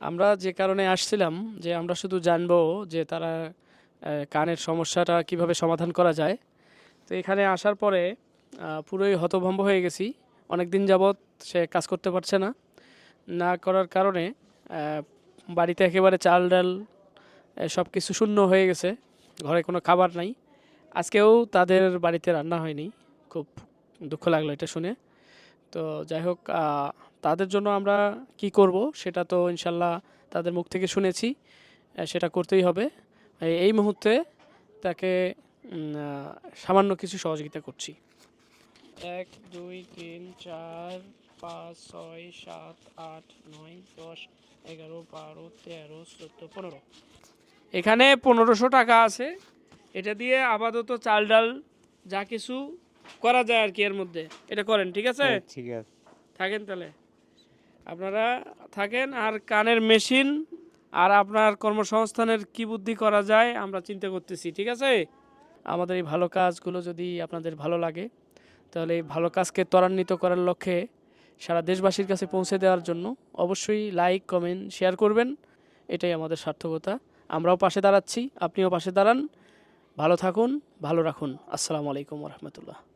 আমরা যে কারণে আসছিলাম যে আমরা শুধু জানব যে তারা কানের সমস্যাটা কীভাবে সমাধান করা যায়। তো এখানে আসার পরে পুরোই হতভম্ব হয়ে গেছি। অনেক দিন যাবৎ সে কাজ করতে পারছে না। না করার কারণে বাড়িতে একেবারে চাল ডাল সব কিছু শূন্য হয়ে গেছে। ঘরে কোনো খাবার নাই। আজকেও তাদের বাড়িতে রান্না হয়নি। খুব দুঃখ লাগল এটা শুনে। তো যাই হোক তাদের জন্য আমরা কি করব সেটা তো ইনশাল্লাহ তাদের মুখ থেকে শুনেছি সেটা করতেই হবে। এই- মুহূর্তে তাকে সামান্য কিছু সহযোগিতা করছি। এক দুই তিন চার পাঁচ ছয় সাত আট নয় দশ এগারো বারো তেরো চোদ্দ পনেরো। এখানে পনেরোশো টাকা আছে। এটা দিয়ে আপাতত চাল ডাল যা কিছু করা যায় আর কি এর মধ্যে। এটা করেন ঠিক আছে? হ্যাঁ, ঠিক আছে। থাকেন তাহলে। আপনারা থাকেন আর কানের মেশিন আর আপনার কর্মসংস্থানের কি বুদ্ধি করা যায় আমরা চিন্তা করতেছি ঠিক আছে? আমাদের এই ভালো কাজগুলো যদি আপনাদের ভালো লাগে তাহলে এই ভালো কাজকে ত্বরান্বিত করার লক্ষ্যে সারা দেশবাসীর কাছে পৌঁছে দেওয়ার জন্য অবশ্যই লাইক কমেন্ট শেয়ার করবেন। এটাই আমাদের সার্থকতা। আমরাও পাশে দাঁড়াচ্ছি আপনিও পাশে দাঁড়ান। ভালো থাকুন ভালো রাখুন। আসসালামু আলাইকুম রহমতুল্লাহ।